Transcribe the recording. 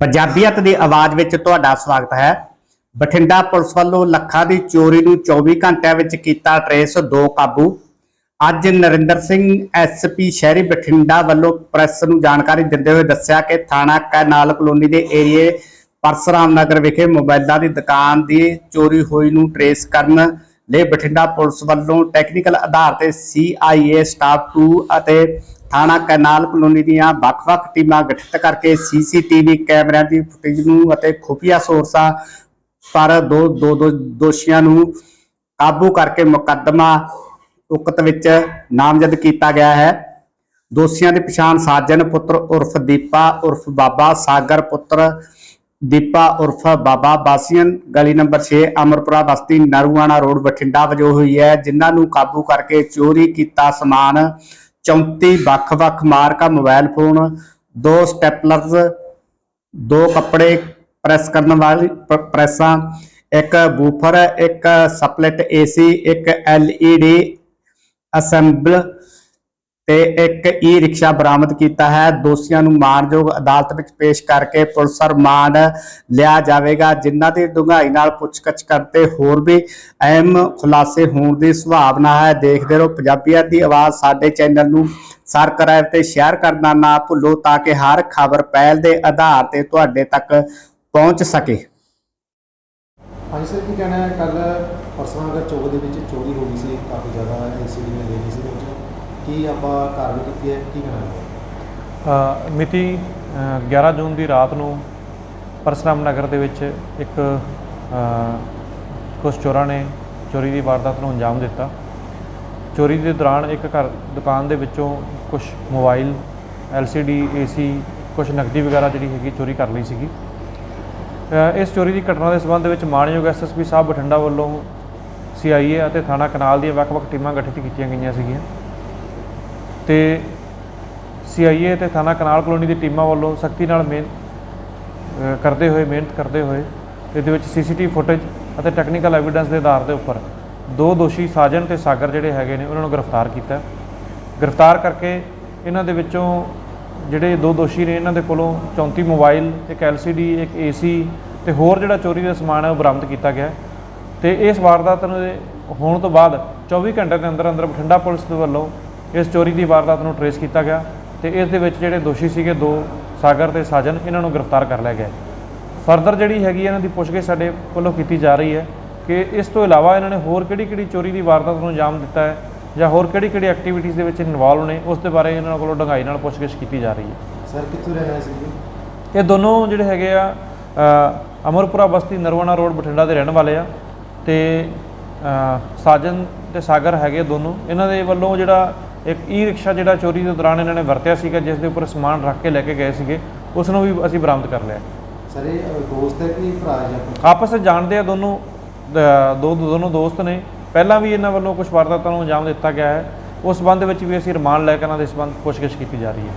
ਪੰਜਾਬੀਅਤ ਦੀ ਆਵਾਜ਼ ਵਿੱਚ ਤੁਹਾਡਾ ਸਵਾਗਤ ਹੈ। ਬਠਿੰਡਾ ਪੁਲਿਸ ਵੱਲੋਂ ਲੱਖਾਂ ਦੀ ਚੋਰੀ ਨੂੰ 24 ਘੰਟਿਆਂ ਵਿੱਚ ਕੀਤਾ ਟਰੇਸ ਦੋ ਕਾਬੂ। ਅੱਜ ਨਰਿੰਦਰ ਸਿੰਘ ਐਸਪੀ ਸ਼ਹਿਰੀ ਬਠਿੰਡਾ ਵੱਲੋਂ ਪ੍ਰੈਸ ਨੂੰ ਜਾਣਕਾਰੀ ਦਿੰਦੇ ਹੋਏ ਦੱਸਿਆ ਕਿ ਥਾਣਾ ਕੈਨਾਲ ਕਲੋਨੀ ਦੇ ਏਰੀਏ ਪਰਸਰਾਮ ਨਗਰ ਵਿਖੇ ਮੋਬਾਈਲਾਂ ਦੀ ਦੁਕਾਨ ਦੀ ਚੋਰੀ ਹੋਈ ਨੂੰ ਟਰੇਸ ਕਰਨ ਲਈ ਬਠਿੰਡਾ ਪੁਲਿਸ ਵੱਲੋਂ ਟੈਕਨੀਕਲ ਆਧਾਰ ਤੇ CIA ਸਟਾਫ 2 ਅਤੇ ਥਾਣਾ ਕੈਨਾਲ ਕਲੋਨੀ ਦੀਆਂ ਵੱਖ-ਵੱਖ ਟੀਮਾਂ ਗਠਿਤ ਕਰਕੇ ਸੀਸੀਟੀਵੀ ਕੈਮਰਿਆਂ ਦੀ ਫੁਟੇਜ ਨੂੰ ਅਤੇ ਖੁਫੀਆ ਸੋਰਸਾਂ ਪਰ ਦੋ ਦੋ ਦੋ ਦੋਸ਼ੀਆਂ ਨੂੰ ਕਾਬੂ ਕਰਕੇ ਮੁਕੱਦਮਾ ਉਕਤ ਵਿੱਚ ਨਾਮਜ਼ਦ ਕੀਤਾ ਗਿਆ ਹੈ। ਦੋਸ਼ੀਆਂ ਦੀ ਪਛਾਣ ਸਾਜਨ, ਪੁੱਤਰ ਉਰਫ ਦੀਪਾ, ਉਰਫ ਬਾਬਾ ਸਾਗਰ, ਪੁੱਤਰ ਦੀਪਾ ਉਰਫ ਬਾਬਾ ਬਾਸੀਅਨ ਗਲੀ ਨੰਬਰ 6 ਅਮਰਪੁਰਾ ਬਸਤੀ, ਨਰੂਆਣਾ ਰੋਡ, ਬਠਿੰਡਾ ਵਜੋਂ ਹੋਈ ਹੈ, ਜਿਨ੍ਹਾਂ ਨੂੰ ਕਾਬੂ ਕਰਕੇ ਚੋਰੀ ਕੀਤਾ ਸਮਾਨ 34 ਵੱਖ-ਵੱਖ ਮਾਰਕਾ, ਮੋਬਾਈਲ ਫੋਨ, ਦੋ ਸਟੈਪਲਰਸ, ਦੋ ਕੱਪੜੇ ਪ੍ਰੈਸ ਕਰਨ ਵਾਲੀ ਪ੍ਰੈਸਾਂ, ਇੱਕ ਬੂਫਰ, ਇੱਕ ਸਪਲਿਟ ਏਸੀ, ਇੱਕ LED ਅਸੈਂਬਲ ਤੇ ਇੱਕ ਈ ਰਿਕਸ਼ਾ ਬਰਾਮਦ ਕੀਤਾ ਹੈ। ਦੋਸ਼ੀਆਂ ਨੂੰ ਮਾਨਯੋਗ ਅਦਾਲਤ ਵਿੱਚ ਪੇਸ਼ ਕਰਕੇ ਪੁਲਿਸ ਰਿਮਾਂਡ ਲਿਆ ਜਾਵੇਗਾ, ਜਿਨ੍ਹਾਂ ਦੀ ਡੂੰਘਾਈ ਨਾਲ ਪੁੱਛਗਿੱਛ ਕਰਦੇ ਹੋਰ ਵੀ ਅਹਿਮ ਖੁਲਾਸੇ ਹੋਣ ਦੀ ਸੰਭਾਵਨਾ ਹੈ। ਦੇਖਦੇ ਰਹੋ ਪੰਜਾਬੀਅਤ ਦੀ ਆਵਾਜ਼ ਸਾਡੇ ਚੈਨਲ ਨੂੰ ਸਬਸਕ੍ਰਾਈਬ ਤੇ ਸ਼ੇਅਰ ਕਰਨਾ ਨਾ ਭੁੱਲੋ, ਤਾਂ ਕਿ ਹਰ ਖਬਰ ਪਹਿਲ ਦੇ ਆਧਾਰ ਤੇ ਤੁਹਾਡੇ ਤੱਕ ਪਹੁੰਚ ਸਕੇ। ਹਾਂਜੀ ਸਰ, ਕੀ ਕਹਿਣਾ ਹੈ? ਕੱਲ ਪਰਸੋਂ ਨਗਰ ਚੌਕ ਦੇ ਵਿੱਚ ਚੋਰੀ ਹੋ ਗਈ ਸੀ, ਕਾਫੀ ਜ਼ਿਆਦਾ ਐਲਸੀਡੀ ਨੇ ਦੇਖੀ ਸੀ ਕੀ ਆਪਾਂ ਕਾਰਵਾਈ ਕੀਤੀ ਹੈ ਕੀ ਕਹਿਣਾ ਮਿਤੀ ਅ, 11 ਜੂਨ ਦੀ ਰਾਤ ਨੂੰ ਪਰਸਰਾਮ ਨਗਰ ਦੇ ਵਿੱਚ ਇੱਕ ਅ, ਕੁਛ ਚੋਰਾਂ ਨੇ ਚੋਰੀ ਦੀ ਵਾਰਦਾਤ ਨੂੰ ਅੰਜਾਮ ਦਿੱਤਾ। ਚੋਰੀ ਦੇ ਦੌਰਾਨ ਇੱਕ ਘਰ ਦੁਕਾਨ ਦੇ ਵਿੱਚੋਂ ਕੁਝ ਮੋਬਾਈਲ LCD AC ਕੁਝ ਨਕਦੀ ਵਗੈਰਾ ਜਿਹੜੀ ਹੈਗੀ ਚੋਰੀ ਕਰ ਲਈ ਸੀਗੀ। ਇਸ ਚੋਰੀ ਦੀ ਘਟਨਾ ਦੇ ਸਬੰਧ ਵਿੱਚ ਮਾਣਯੋਗ ਐਸਐਸਪੀ ਸਾਹਿਬ ਬਠਿੰਡਾ ਵੱਲੋਂ CIA ਅਤੇ ਥਾਣਾ ਕਨਾਲ ਦੀਆਂ ਵੱਖ-ਵੱਖ ਟੀਮਾਂ ਗਠਿਤ ਕੀਤੀਆਂ ਗਈਆਂ ਸੀਗੀਆਂ। ਤੇ CIA ਤੇ ਥਾਣਾ ਕਨਾਲ ਕਲੋਨੀ ਦੀ ਟੀਮਾਂ ਵੱਲੋਂ ਸਖਤੀ ਨਾਲ ਮਿਹਨਤ ਕਰਦੇ ਹੋਏ, ਮਿਹਨਤ ਕਰਦੇ ਹੋਏ ਇਹਦੇ ਵਿੱਚ ਸੀਸੀਟੀਵੀ ਫੁਟੇਜ ਅਤੇ ਟੈਕਨੀਕਲ ਐਵੀਡੈਂਸ ਦੇ ਆਧਾਰ ਦੇ ਉੱਪਰ ਦੋ ਦੋਸ਼ੀ ਸਾਜਨ ਤੇ ਸਾਗਰ ਜਿਹੜੇ ਹੈਗੇ ਨੇ, ਉਹਨਾਂ ਨੂੰ ਗ੍ਰਿਫਤਾਰ ਕੀਤਾ ਗ੍ਰਿਫਤਾਰ ਕਰਕੇ ਇਹਨਾਂ ਦੇ ਵਿੱਚੋਂ ਜਿਹੜੇ ਦੋ ਦੋਸ਼ੀ ਨੇ, ਇਹਨਾਂ ਦੇ ਕੋਲੋਂ 34 ਮੋਬਾਈਲ, ਇੱਕ LCD ਇੱਕ AC ਤੇ ਹੋਰ ਜਿਹੜਾ ਚੋਰੀ ਦਾ ਸਮਾਨ ਹੈ, ਉਹ ਬਰਾਮਦ ਕੀਤਾ ਗਿਆ ਹੈ। ਤੇ ਇਸ ਵਾਰਦਾਤ ਨੂੰ ਹੋਣ ਤੋਂ ਬਾਅਦ 24 ਘੰਟੇ ਦੇ ਅੰਦਰ ਅੰਦਰ ਬਠਿੰਡਾ ਪੁਲਿਸ ਦੇ ਵੱਲੋਂ ਇਸ ਚੋਰੀ ਦੀ ਵਾਰਦਾਤ ਨੂੰ ਟਰੇਸ ਕੀਤਾ ਗਿਆ ਤੇ ਇਸ ਦੇ ਵਿੱਚ ਜਿਹੜੇ ਦੋਸ਼ੀ ਸੀਗੇ ਦੋ ਸਾਗਰ ਤੇ ਸਾਜਨ ਇਹਨਾਂ ਨੂੰ ਗ੍ਰਿਫਤਾਰ ਕਰ ਲਿਆ ਗਿਆ। ਫਰਦਰ ਜਿਹੜੀ ਹੈਗੀ ਇਹਨਾਂ ਦੀ ਪੁੱਛਗਿੱਛ ਸਾਡੇ ਵੱਲੋਂ ਕੀਤੀ ਜਾ ਰਹੀ ਹੈ ਕਿ ਇਸ ਤੋਂ ਇਲਾਵਾ ਇਹਨਾਂ ਨੇ ਹੋਰ ਕਿਹੜੀ ਕਿਹੜੀ ਚੋਰੀ ਦੀ ਵਾਰਦਾਤ ਨੂੰ ਅੰਜਾਮ ਦਿੱਤਾ ਹੈ ਜਾਂ ਹੋਰ ਕਿਹੜੀ ਕਿਹੜੀ ਐਕਟੀਵਿਟੀਜ਼ ਦੇ ਵਿੱਚ ਇਨਵੋਲਵ ਨੇ ਉਸ ਦੇ ਬਾਰੇ ਇਹਨਾਂ ਕੋਲੋਂ ਡੂੰਘਾਈ ਨਾਲ ਪੁੱਛਗਿੱਛ ਕੀਤੀ ਜਾ ਰਹੀ ਹੈ। ਸਰ ਕਿੱਥੋਂ ਰਹਿਣਾ ਸੀ ਜੀ ਇਹ ਦੋਨੋਂ ਜਿਹੜੇ ਹੈਗੇ ਆ ਅਮਰਪੁਰਾ ਬਸਤੀ ਨਰਵਾਣਾ ਰੋਡ ਬਠਿੰਡਾ ਦੇ ਰਹਿਣ ਵਾਲੇ ਆ ਤੇ ਸਾਜਨ ਤੇ ਸਾਗਰ ਹੈਗੇ ਦੋਨੋਂ। ਇਹਨਾਂ ਦੇ ਵੱਲੋਂ ਜਿਹੜਾ ਇੱਕ ਈ ਰਿਕਸ਼ਾ ਜਿਹੜਾ ਚੋਰੀ ਦੇ ਦੌਰਾਨ ਇਹਨਾਂ ਨੇ ਵਰਤਿਆ ਸੀਗਾ ਜਿਸ ਦੇ ਉੱਪਰ ਸਮਾਨ ਰੱਖ ਕੇ ਲੈ ਕੇ ਗਏ ਸੀਗੇ ਉਸ ਨੂੰ ਵੀ ਅਸੀਂ ਬਰਾਮਦ ਕਰ ਲਿਆ। ਸਰ ਇਹ ਦੋਸਤ ਹੈ ਕਿ ਭਰਾ ਜੀ ਆਪਸ ਵਿੱਚ ਜਾਣਦੇ ਆ ਦੋਨੋਂ ਅ, ਦੋ ਦੋਨੋਂ ਦੋਸਤ ਨੇ। ਪਹਿਲਾਂ ਵੀ ਇਹਨਾਂ ਵੱਲੋਂ ਕੁਝ ਵਾਰਦਾਤਾਂ ਨੂੰ ਅੰਜਾਮ ਦਿੱਤਾ ਗਿਆ ਹੈ। ਉਸ ਸੰਬੰਧ ਵਿੱਚ ਵੀ ਅਸੀਂ ਰਿਮਾਂਡ ਲੈ ਕੇ ਇਹਨਾਂ ਦੇ ਸੰਬੰਧ ਪੁੱਛਗਿੱਛ ਕੀਤੀ ਜਾ ਰਹੀ ਹੈ।